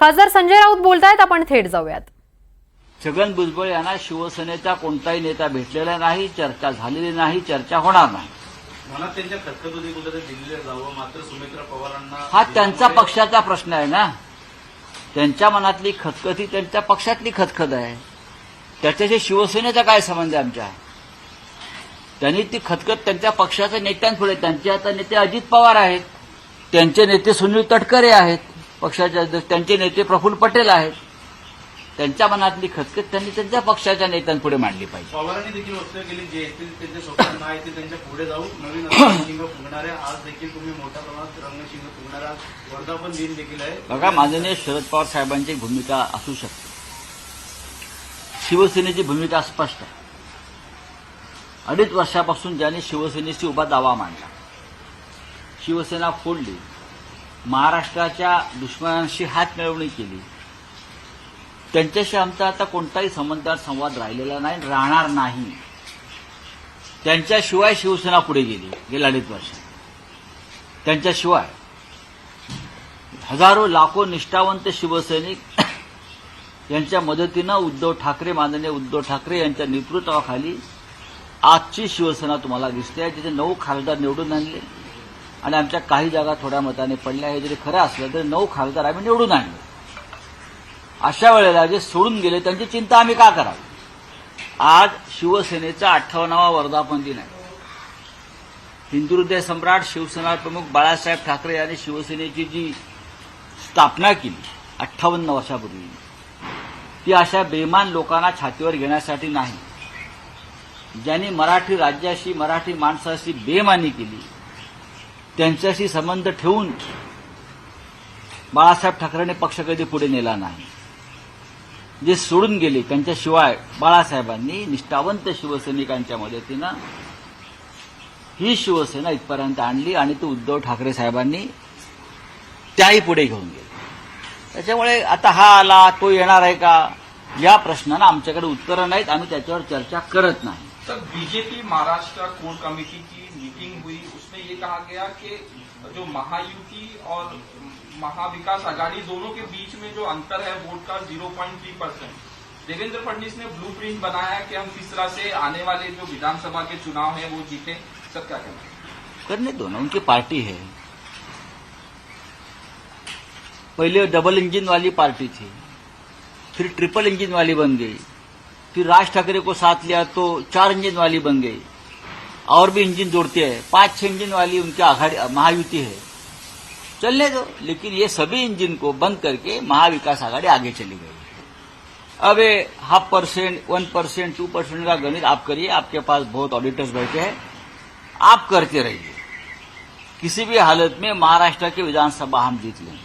खासदार संजय राऊत बोलतायत आपण थेट जाऊयात. छगन भुजबळ यांना शिवसेनेचा कोणताही नेता भेटलेला नाही चर्चा झालेली नाही चर्चा होणार नाही. मनात त्यांच्या खतखत होती कुठेतरी दिल्लीला जावं मात्र सुमित्रा पवारांना हा त्यांचा पक्षाचा प्रश्न आहे ना. त्यांच्या मनातली खतखत ही त्यांच्या पक्षातली खतखत आहे. त्याच्याशी शिवसेनेचा काय संबंध आहे आमच्या? त्यांनी ती खतखत त्यांच्या पक्षाच्या नेत्यांपुढे त्यांचे आता नेते अजित पवार आहेत त्यांचे नेते सुनील तटकरे आहेत. पक्षाचे अध्यक्ष त्यांचे नेते प्रफुल्ल पटेल आहेत. त्यांच्या मनातली खतखत त्यांनी त्यांच्या पक्षाच्या नेत्यांपुढे मांडली पाहिजे. पवारांनी देखील वक्तव्य केली जे येतील त्यांच्या स्वप्न नाही येतील त्यांच्या पुढे जाऊ नवीन फुंकणारे आज देखील तुम्ही मोठ्या प्रमाणात रंगशिंग फुंकणारा वर्धापन दिन देखील आहे. बघा माननीय शरद पवार साहेबांची भूमिका असू शकते. शिवसेनेची भूमिका स्पष्ट आहे. अडीच वर्षापासून ज्यांनी शिवसेनेशी उभा दावा मांडला शिवसेना फोडली महाराष्ट्राच्या दुश्मनांशी हात मिळवणी केली. त्यांच्याशी आमचा आता कोणताही समंतर संवाद राहिलेला नाही राहणार नाही. त्यांच्याशिवाय शिवसेना पुढे गेली गेल्या अडीच वर्षात. त्यांच्याशिवाय. हजारो लाखो निष्ठावंत शिवसैनिक यांच्या मदतीनं उद्धव ठाकरे माननीय उद्धव ठाकरे यांच्या नेतृत्वाखाली आजची शिवसेना तुम्हाला दिसते आहे. जिथे नऊ खासदार निवडून आणले. आणि आमच्या काही जागा थोड्या मताने पडल्या. हे जरी खरं असलं तरी नऊ खासदार आम्ही निवडून आणले. अशा वेळेला जे सोडून गेले त्यांची चिंता आम्ही का करावी? आज शिवसेनेचा अठ्ठावन्नावा वर्धापन दिन आहे. हिंदू हृदय सम्राट शिवसेना प्रमुख बाळासाहेब ठाकरे यांनी शिवसेनेची जी स्थापना केली अठ्ठावन्न वर्षापूर्वी ती अशा बेमान लोकांना छातीवर घेण्यासाठी नाही. ज्यांनी मराठी राज्याशी मराठी माणसाशी बेमानी केली त्यांच्याशी संबंध ठेवून बाळासाहेब ठाकरेंनी पक्ष कधी पुढे नेला नाही. जे सोडून गेले त्यांच्याशिवाय बाळासाहेबांनी निष्ठावंत शिवसैनिकांच्या मदतीनं ही शिवसेना इथपर्यंत आणली आणि ती उद्धव ठाकरे साहेबांनी त्याही पुढे घेऊन गेले. त्याच्यामुळे आता हा आला तो येणार आहे का? या प्रश्नांना आमच्याकडे उत्तरं नाहीत आम्ही त्याच्यावर चर्चा करत नाही. Sir BJP Maharashtra core committee की मीटिंग हुई। उसमें ये कहा गया कि जो महायुति और महाविकास आघाड़ी दोनों के बीच में जो अंतर है वोट का 0.3 परसेंट देवेंद्र फडणवीस ने ब्लूप्रिंट बनाया कि हम किस तरह से आने वाले जो विधानसभा के चुनाव है, वो जीते। सर, क्या कहना करने दो उनकी पार्टी है। पहले डबल इंजन वाली पार्टी थी, फिर ट्रिपल इंजन वाली बन गई। फिर राज ठाकरे को साथ लिया तो चार इंजन वाली बन गई। और भी इंजन जोड़ते हैं। पाँच, छह इंजन वाली उनकी आघाड़ी, महायुति है। चलने दो। लेकिन ये सभी इंजन को बंद करके महाविकास आघाड़ी आगे चली गई। अब half percent, one percent, two percent का गणित आप करिए। आपके पास बहुत ऑडिटर्स बैठे हैं। आप करते रहिए। किसी भी हालत में महाराष्ट्र की विधानसभा हम जीत लेंगे।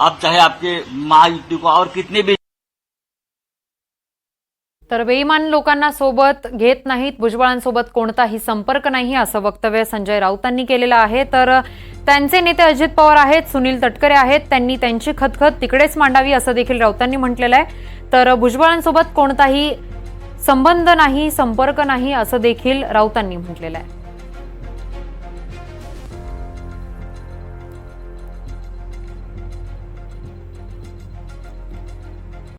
आप चाहे आपके महायुति को और कितने भी तर बेईमान लोकांना सोबत घेत नाहीत भुजबळांसोबत कोणताही संपर्क नाही असं वक्तव्य संजय राऊतांनी केलेलं आहे. तर त्यांचे नेते अजित पवार आहेत सुनील तटकरे आहेत त्यांनी त्यांची खतखत तिकडेच मांडावी असं देखील राऊतांनी म्हटलेलं आहे. तर भुजबळांसोबत कोणताही संबंध नाही संपर्क नाही असं देखील राऊतांनी म्हटलेलं आहे.